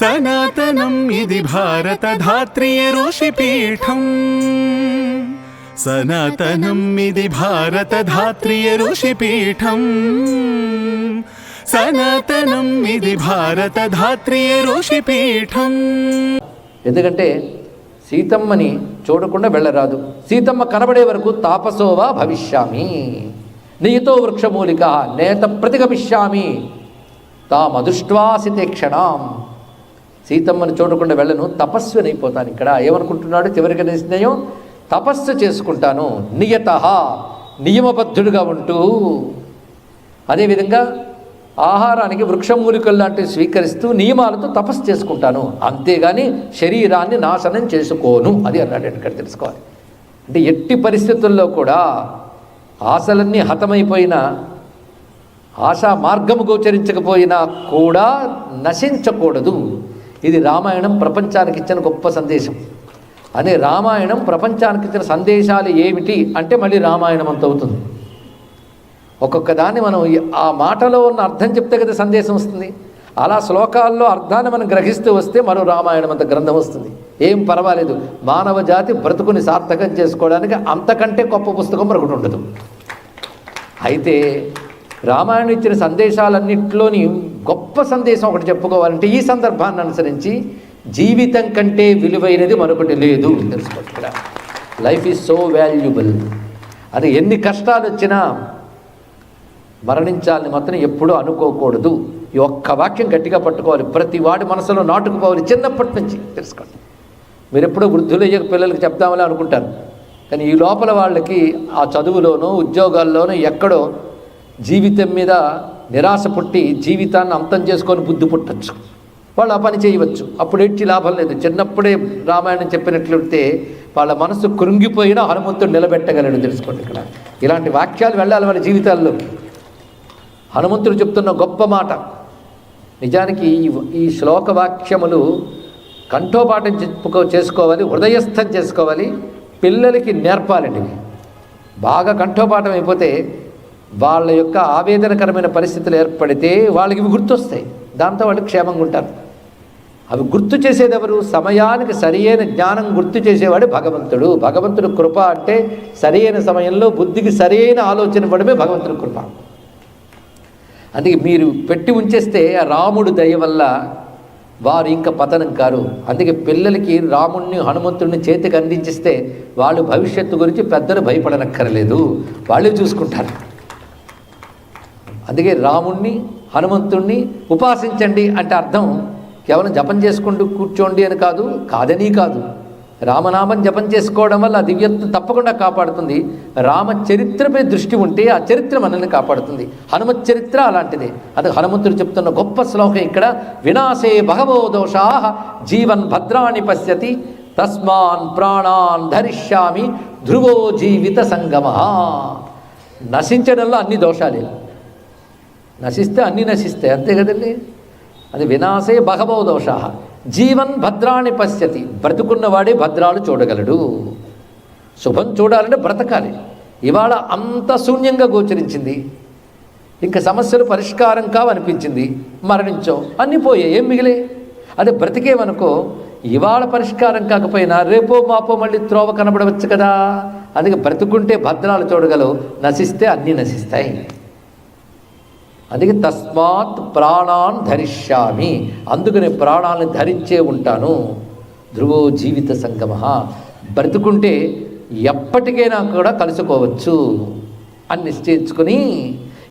సనాతనం ఇది భారత ధాత్రియ ఋషిపీఠం. సనాతనం ఇది భారత ధాత్రియ ఋషిపీఠం. సనాతనం ఇది భారత ధాత్రియ ఋషిపీఠం. ఎందుకంటే సీతమ్మని చూడకుండా వెళ్ళరాదు. సీతమ్మ కనబడే వరకు తాపసోవా భవిష్యామి. నియతో వృక్షమూలిక నేత ప్రతిగమిష్యామి. తామదుష్ట్వాసితే క్షణం. సీతమ్మని చూడకుండా వెళ్ళను తపస్సుని అయిపోతాను ఇక్కడ. ఏమనుకుంటున్నాడు? చివరికి నిర్ణయం తపస్సు చేసుకుంటాను. నియత నియమబద్ధుడుగా ఉంటూ. అదేవిధంగా ఆహారానికి వృక్షమూలికలు లాంటివి స్వీకరిస్తూ నియమాలతో తపస్సు చేసుకుంటాను. అంతేగాని శరీరాన్ని నాశనం చేసుకోను. అది అన్నాడు ఇక్కడ తెలుసుకోవాలి. అంటే ఎట్టి పరిస్థితుల్లో కూడా ఆశలన్నీ హతమైపోయినా ఆశా మార్గము గోచరించకపోయినా కూడా నశించకూడదు. ఇది రామాయణం ప్రపంచానికి ఇచ్చిన గొప్ప సందేశం. అనే రామాయణం ప్రపంచానికి ఇచ్చిన సందేశాలు ఏమిటి అంటే మళ్ళీ రామాయణం అంత అవుతుంది. ఒక్కొక్క దాన్ని మనం ఆ మాటలో ఉన్న అర్థం చెప్తే కదా సందేశం వస్తుంది. అలా శ్లోకాల్లో అర్థాన్ని మనం గ్రహిస్తూ వస్తే మరో రామాయణం అంత గ్రంథం వస్తుంది. ఏం పర్వాలేదు. మానవ జాతి బ్రతుకుని సార్థకం చేసుకోవడానికి అంతకంటే గొప్ప పుస్తకం మరొకటి ఉండదు. అయితే రామాయణం ఇచ్చిన సందేశాలన్నింటిలోని గొప్ప సందేశం ఒకటి చెప్పుకోవాలంటే ఈ సందర్భాన్ని అనుసరించి జీవితం కంటే విలువైనది మరొకటి లేదు తెలుసుకోవచ్చు ఇక్కడ. లైఫ్ ఈజ్ సో వాల్యుబుల్ అది ఎన్ని కష్టాలు వచ్చినా మరణించాలని మాత్రం ఎప్పుడూ అనుకోకూడదు. ఈ ఒక్క వాక్యం గట్టిగా పట్టుకోవాలి. ప్రతి వాడి మనసులో నాటుకుపోవాలి చిన్నప్పటి నుంచి తెలుసుకోండి. మీరు ఎప్పుడూ వృద్ధులయ్యే పిల్లలకి చెప్దామని అనుకుంటారు. కానీ ఈ లోపల వాళ్ళకి ఆ చదువులోనో ఉద్యోగాల్లోనో ఎక్కడో జీవితం మీద నిరాశ పుట్టి జీవితాన్ని అంతం చేసుకొని బుద్ధి పుట్టచ్చు. వాళ్ళు ఆ పని చేయవచ్చు. అప్పుడు ఎట్టి లాభం లేదు. చిన్నప్పుడే రామాయణం చెప్పినట్లయితే వాళ్ళ మనసు కృంగిపోయినా హనుమంతుడు నిలబెట్టగలడు తెలుసుకోండి ఇక్కడ. ఇలాంటి వాక్యాలు వెళ్ళాలి వాళ్ళ జీవితాల్లోకి హనుమంతుడు చెప్తున్న గొప్ప మాట. నిజానికి ఈ ఈ శ్లోక వాక్యములు కంఠోపాఠం చెప్పుకో చేసుకోవాలి హృదయస్థం చేసుకోవాలి పిల్లలకి నేర్పాలండి. బాగా కంఠోపాఠం అయిపోతే వాళ్ళ యొక్క ఆవేదనకరమైన పరిస్థితులు ఏర్పడితే వాళ్ళకి ఇవి గుర్తొస్తాయి. దాంతో వాళ్ళు క్షేమంగా ఉంటారు. అవి గుర్తు చేసేదెవరు? సమయానికి సరియైన జ్ఞానం గుర్తు చేసేవాడు భగవంతుడు. భగవంతుడు కృప అంటే సరైన సమయంలో బుద్ధికి సరైన ఆలోచన ఇవ్వడమే భగవంతుడి కృప. అందుకే మీరు పెట్టి ఉంచేస్తే ఆ రాముడు దయ వల్ల వారు ఇంకా పతనం కారు. అందుకే పిల్లలకి రాముణ్ణి హనుమంతుడిని చేతికి అందించిస్తే వాళ్ళు భవిష్యత్తు గురించి పెద్దలు భయపడనక్కర్లేదు. వాళ్ళే చూసుకుంటారు. అందుకే రాముణ్ణి హనుమంతుణ్ణి ఉపాసించండి అంటే అర్థం కేవలం జపం చేసుకుంటూ కూర్చోండి అని కాదు కాదని కాదు. రామనామం జపం చేసుకోవడం వల్ల దివ్యత్వం తప్పకుండా కాపాడుతుంది. రామ చరిత్రపై దృష్టి ఉంటే ఆ చరిత్ర మనల్ని కాపాడుతుంది. హనుమ చరిత్ర అలాంటిదే. అది హనుమంతుడు చెప్తున్న గొప్ప శ్లోకం ఇక్కడ. వినాశే భగవో దోషా జీవన్ భద్రాన్ని పశ్యతి తస్మాన్ ప్రాణాన్ ధరిష్యామి ధ్రువో జీవిత సంగమ. నశించడంలో అన్ని దోషాలే. నశిస్తే అన్నీ నశిస్తాయి అంతే కదండి? అది వినాశే బహవో దోష. జీవన్ భద్రాన్ని పశ్యతి బ్రతుకున్నవాడే భద్రాలు చూడగలడు. శుభం చూడాలంటే బ్రతకాలి. ఇవాళ అంత శూన్యంగా గోచరించింది. ఇంకా సమస్యలు పరిష్కారం కావనిపించింది. మరణించాం అన్నీ పోయాయి ఏం మిగిలే? అదే బ్రతికేమనుకో ఇవాళ పరిష్కారం కాకపోయినా రేపో మాపో మళ్ళీ త్రోవ కనబడవచ్చు కదా? అందుకే బ్రతుకుంటే భద్రాలు చూడగలవు నశిస్తే అన్నీ నశిస్తాయి. అందుకే తస్మాత్ ప్రాణాన్ ధరిష్యామి. అందుకనే ప్రాణాలను ధరించే ఉంటాను. ధ్రువో జీవిత సంగమ. బ్రతుకుంటే ఎప్పటికైనా కూడా కలుసుకోవచ్చు అని నిశ్చయించుకొని